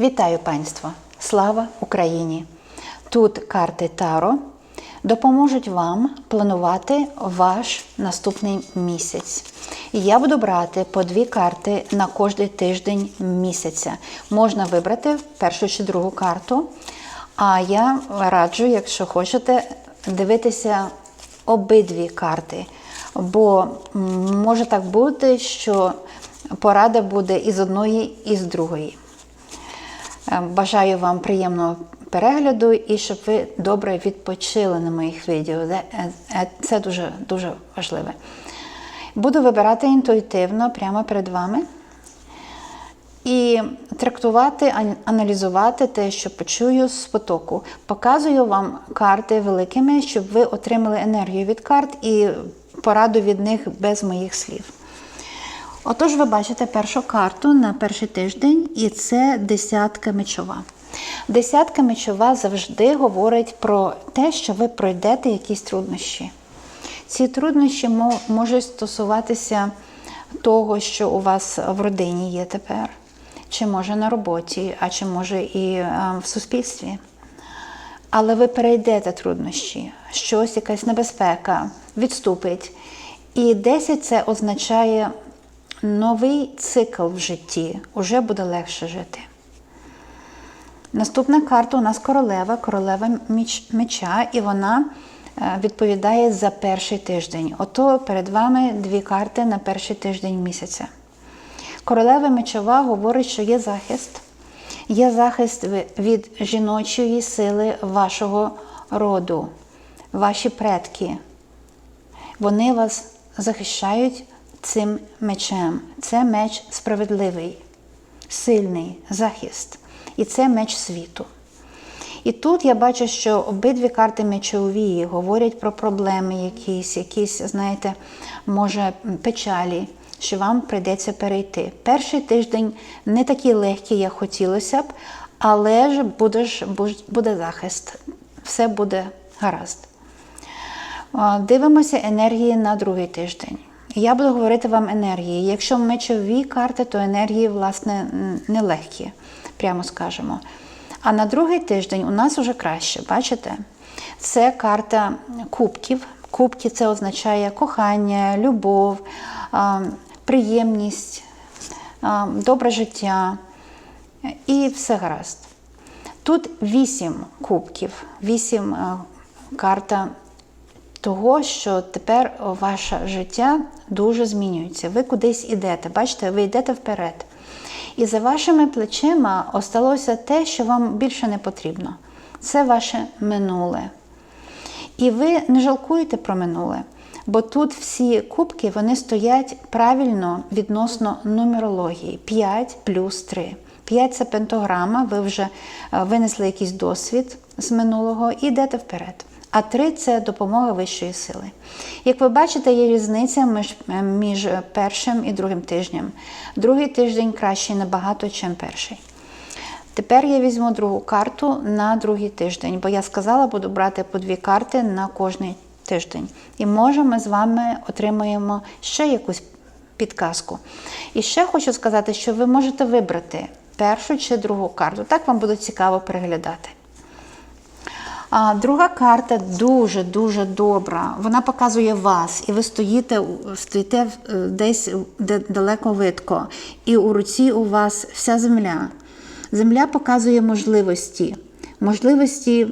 Вітаю панство! Слава Україні! Тут карти Таро допоможуть вам планувати ваш наступний місяць. Я буду брати по дві карти на кожний тиждень місяця. Можна вибрати першу чи другу карту. А я раджу, якщо хочете, дивитися обидві карти. Бо може так бути, що порада буде і з одної, і з другої. Е, Бажаю вам приємного перегляду і щоб ви добре відпочили на моїх відео. Це- е, дуже, дуже важливе. Буду вибирати інтуїтивно прямо перед вами і трактувати, ан- аналізувати те, що почую з потоку. Показую вам карти великими, щоб ви отримали енергію від карт і пораду від них без моїх слів. Отож, ви бачите першу карту на перший тиждень, і це десятка мечова. Десятка мечова завжди говорить про те, що ви пройдете якісь труднощі. Ці труднощі можуть стосуватися того, що у вас в родині є тепер, чи може на роботі, а чи може і е, в суспільстві. Але ви перейдете труднощі, щось, якась небезпека відступить. І 10 це означає новий цикл в житті, уже буде легше жити. Наступна карта у нас королева, королева меча, і вона е, відповідає за перший тиждень. Ото перед вами дві карти на перший тиждень місяця. Королева мечова говорить, що є захист. Є захист від жіночої сили вашого роду, ваші предки. Вони вас захищають цим мечем. Це меч справедливий, сильний захист. І це меч світу. І тут я бачу, що обидві карти мечові говорять про проблеми якісь, якісь, знаєте, може, печалі, що вам прийдеться перейти. Перший тиждень не такий легкий, як хотілося б, але ж буде, буде захист, все буде гаразд. Дивимося енергії на другий тиждень. Я буду говорити вам енергії. Якщо мечові карти, то енергії, власне, нелегкі, прямо скажемо. А на другий тиждень у нас вже краще, бачите? Це карта кубків. Кубки це означає кохання, любов, приємність, добре життя і все гаразд. Тут вісім кубків, вісім а, карта того, що тепер ваше життя дуже змінюється. Ви кудись ідете, бачите, ви йдете вперед. І за вашими плечима осталося те, що вам більше не потрібно. Це ваше минуле. І ви не жалкуєте про минуле, бо тут всі кубки вони стоять правильно відносно нумерології 5 плюс 3. 5 це пентограма, ви вже е, винесли якийсь досвід з минулого і йдете вперед. А 3 це допомога вищої сили. Як ви бачите, є різниця між, е, між першим і другим тижнем. Другий тиждень кращий набагато, ніж перший. Тепер я візьму другу карту на другий тиждень, бо я сказала, буду брати по дві карти на кожний тиждень. І може ми з вами отримаємо ще якусь підказку. І ще хочу сказати, що ви можете вибрати першу чи другу карту. Так вам буде цікаво переглядати. А друга карта дуже-дуже добра. Вона показує вас, і ви стоїте, стоїте е, десь де далеко видко, і у руці у вас вся земля. Земля показує можливості. Можливості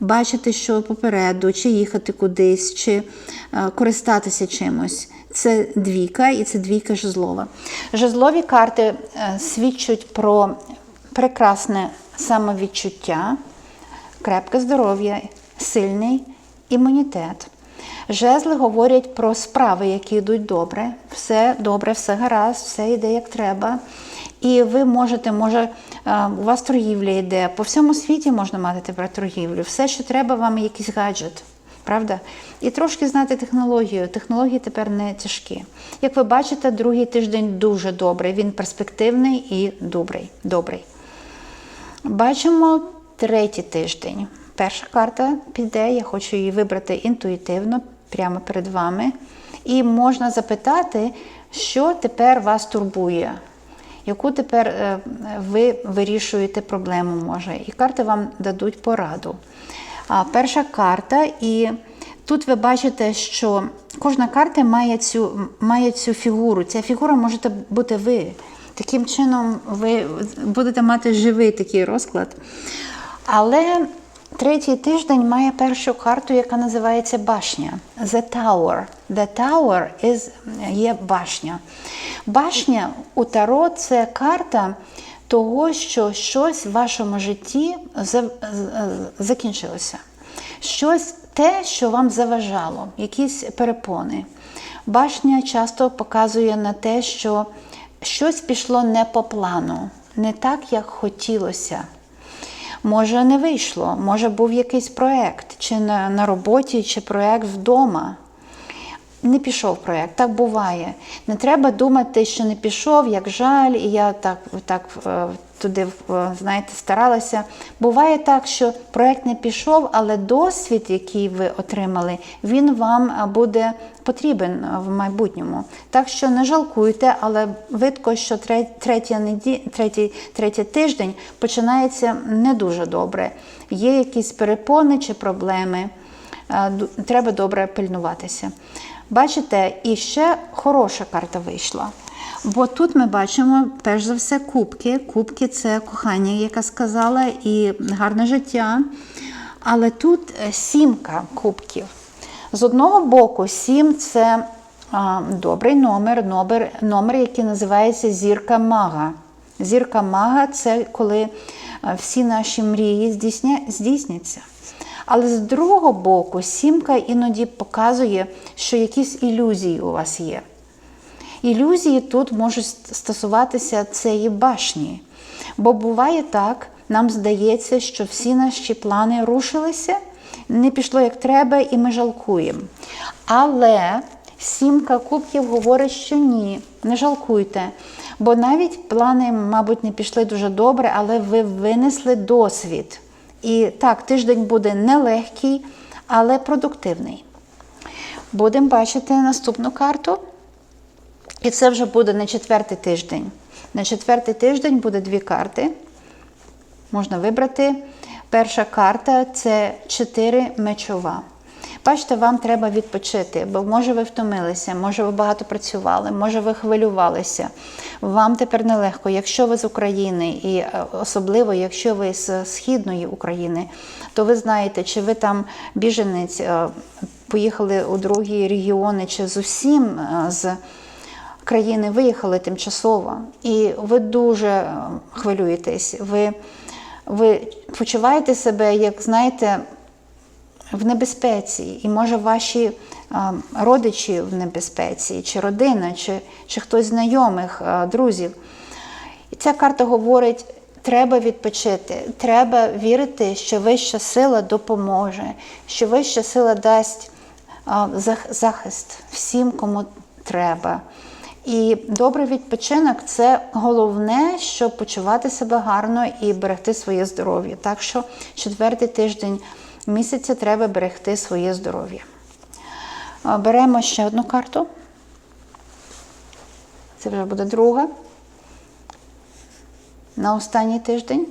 бачити, що попереду, чи їхати кудись, чи е, користатися чимось. Це двійка, і це двійка жезлова. Жезлові карти е, свідчать про прекрасне самовідчуття, крепке здоров'я, сильний імунітет. Жезли говорять про справи, які йдуть добре, все добре, все гаразд, все йде як треба. І ви можете, може, е, у вас торгівля йде, по всьому світі можна мати тепер торгівлю. Все, що треба, вам якийсь гаджет. Правда? І трошки знати технологію. Технології тепер не тяжкі. Як ви бачите, другий тиждень дуже добрий. Він перспективний і добрий. добрий. Бачимо третій тиждень. Перша карта піде, я хочу її вибрати інтуїтивно, прямо перед вами. І можна запитати, що тепер вас турбує. яку тепер е, ви вирішуєте проблему, може, і карти вам дадуть пораду. Перша карта, і тут ви бачите, що кожна карта має цю, має цю фігуру. Ця фігура можете бути ви. Таким чином, ви будете мати живий такий розклад. Але третій тиждень має першу карту, яка називається башня. The Tower. The Tower is, є башня. Башня у Таро це карта того, що щось в вашому житті закінчилося. Щось те, що вам заважало, якісь перепони. Башня часто показує на те, що щось пішло не по плану, не так, як хотілося. Може, не вийшло, може був якийсь проект, чи на, на роботі, чи проект вдома. Не пішов проєкт, так буває. Не треба думати, що не пішов, як жаль, і я так, так е, туди е, знаєте, старалася. Буває так, що проєкт не пішов, але досвід, який ви отримали, він вам е, буде потрібен в майбутньому. Так що не жалкуйте, але видко, що третя неді... третій, третій тиждень починається не дуже добре. Є якісь перепони чи проблеми. Треба добре пильнуватися. Бачите, і ще хороша карта вийшла. Бо тут ми бачимо, перш за все, кубки. Кубки це кохання, як я сказала, і гарне життя. Але тут е, сімка кубків. З одного боку, сім це а, добрий номер, номер, номер, який називається зірка мага. Зірка мага це коли е, всі наші мрії здійсня, здійсняться. Але з другого боку, сімка іноді показує, що якісь ілюзії у вас є. Ілюзії тут можуть стосуватися цієї башні. Бо буває так, нам здається, що всі наші плани рушилися, не пішло як треба, і ми жалкуємо. Але сімка кубків говорить, що ні, не жалкуйте. Бо навіть плани, мабуть, не пішли дуже добре, але ви винесли досвід. І так, тиждень буде нелегкий, але продуктивний. Будемо бачити наступну карту. І це вже буде на четвертий тиждень. На четвертий тиждень буде дві карти. Можна вибрати. Перша карта це 4 мечова. Бачите, вам треба відпочити, бо може ви втомилися, може ви багато працювали, може ви хвилювалися. Вам тепер нелегко. Якщо ви з України, і е, особливо, якщо ви з східної України, то ви знаєте, чи ви там біженець, е, поїхали у другі регіони, чи зовсім е, з країни виїхали тимчасово, і ви дуже хвилюєтесь. Ви, ви почуваєте себе, як знаєте, в небезпеці, і може ваші родичі в небезпеці, чи родина, чи, чи хтось знайомих, друзів. І ця карта говорить: треба відпочити, треба вірити, що вища сила допоможе, що вища сила дасть захист всім, кому треба. І добрий відпочинок це головне, щоб почувати себе гарно і берегти своє здоров'я. Так що четвертий тиждень місяця треба берегти своє здоров'я. Беремо ще одну карту. Це вже буде друга. На останній тиждень.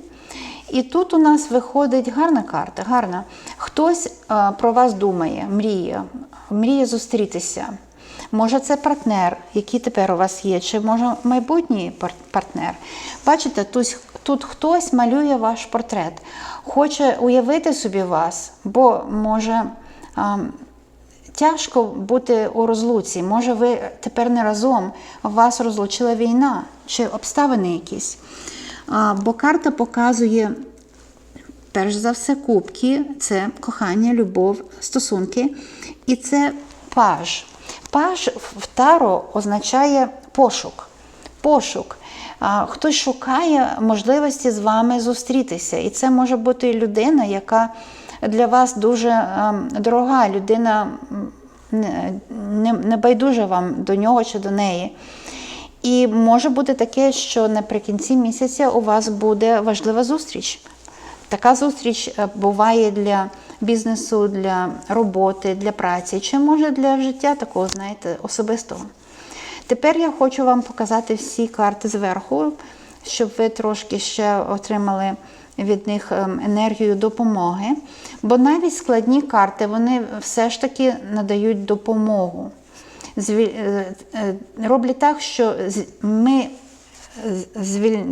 І тут у нас виходить гарна карта. Гарна. Хтось про вас думає, мріє, мріє зустрітися. Може, це партнер, який тепер у вас є, чи може майбутній партнер. Бачите, тут, тут хтось малює ваш портрет, хоче уявити собі вас, бо може. а, Тяжко бути у розлуці. Може, ви тепер не разом, вас розлучила війна чи обставини якісь. А, Бо карта показує, перш за все, кубки це кохання, любов, стосунки. І це паж. Паж в таро означає пошук. Пошук. Хтось шукає можливості з вами зустрітися. І це може бути людина, яка для вас дуже ем, дорога, людина не байдужа вам до нього чи до неї. І може бути таке, що наприкінці місяця у вас буде важлива зустріч. Така зустріч е, буває для бізнесу, для роботи, для праці, чи може для життя такого, знаєте, особистого. Тепер я хочу вам показати всі карти зверху, щоб ви трошки ще отримали від них ем, енергію допомоги. Бо навіть складні карти вони все ж таки надають допомогу. Е, е, Роблять так, що ми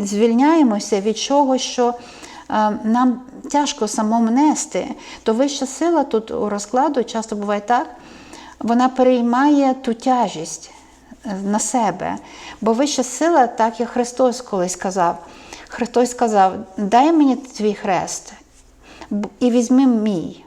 звільняємося від чогось, що нам тяжко самому нести. То вища сила тут у розкладу часто буває так, вона переймає ту тяжість е, на себе. Бо вища сила, так як Христос колись казав. Христос сказав: дай мені твій хрест і візьми мій.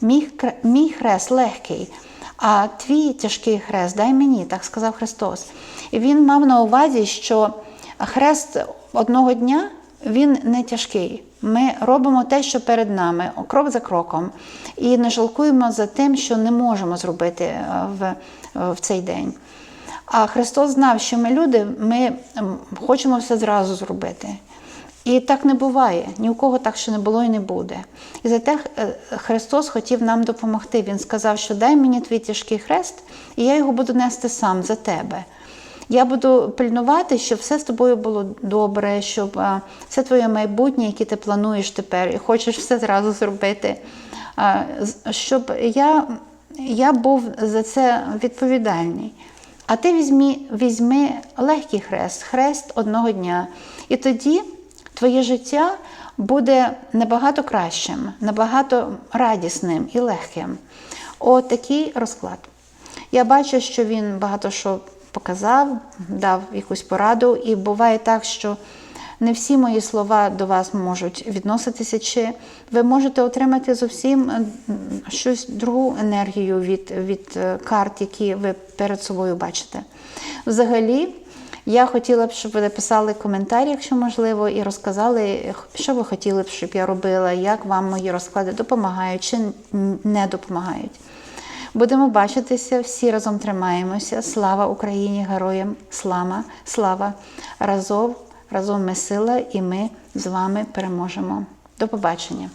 Мій, мій хрест легкий, а твій тяжкий хрест дай мені, так сказав Христос. І він мав на увазі, що хрест одного дня він не тяжкий. Ми робимо те, що перед нами, крок за кроком, і не жалкуємо за тим, що не можемо зробити е, в, е, в цей день. А Христос знав, що ми люди, ми хочемо все зразу зробити. І так не буває. Ні у кого так ще не було і не буде. І за те е, Христос хотів нам допомогти. Він сказав, що дай мені твій тяжкий хрест, і я його буду нести сам за тебе. Я буду пильнувати, щоб все з тобою було добре, щоб е, все твоє майбутнє, яке ти плануєш тепер, і хочеш все зразу зробити. е, Щоб я, я був за це відповідальний. А ти візьми, візьми легкий хрест, хрест одного дня. І тоді твоє життя буде набагато кращим, набагато радісним і легким. От розклад. Я бачу, що він багато що показав, дав якусь пораду, і буває так, що не всі мої слова до вас можуть відноситися, чи ви можете отримати зовсім е, щось другу енергію від, від е, карт, які ви перед собою бачите. Взагалі, я хотіла б, щоб ви написали коментарі, якщо можливо, і розказали, що ви хотіли б, щоб я робила, як вам мої розклади допомагають чи не допомагають. Будемо бачитися, всі разом тримаємося. Слава Україні, героям, слава, слава! Разом, разом ми сила, і ми з вами переможемо. До побачення!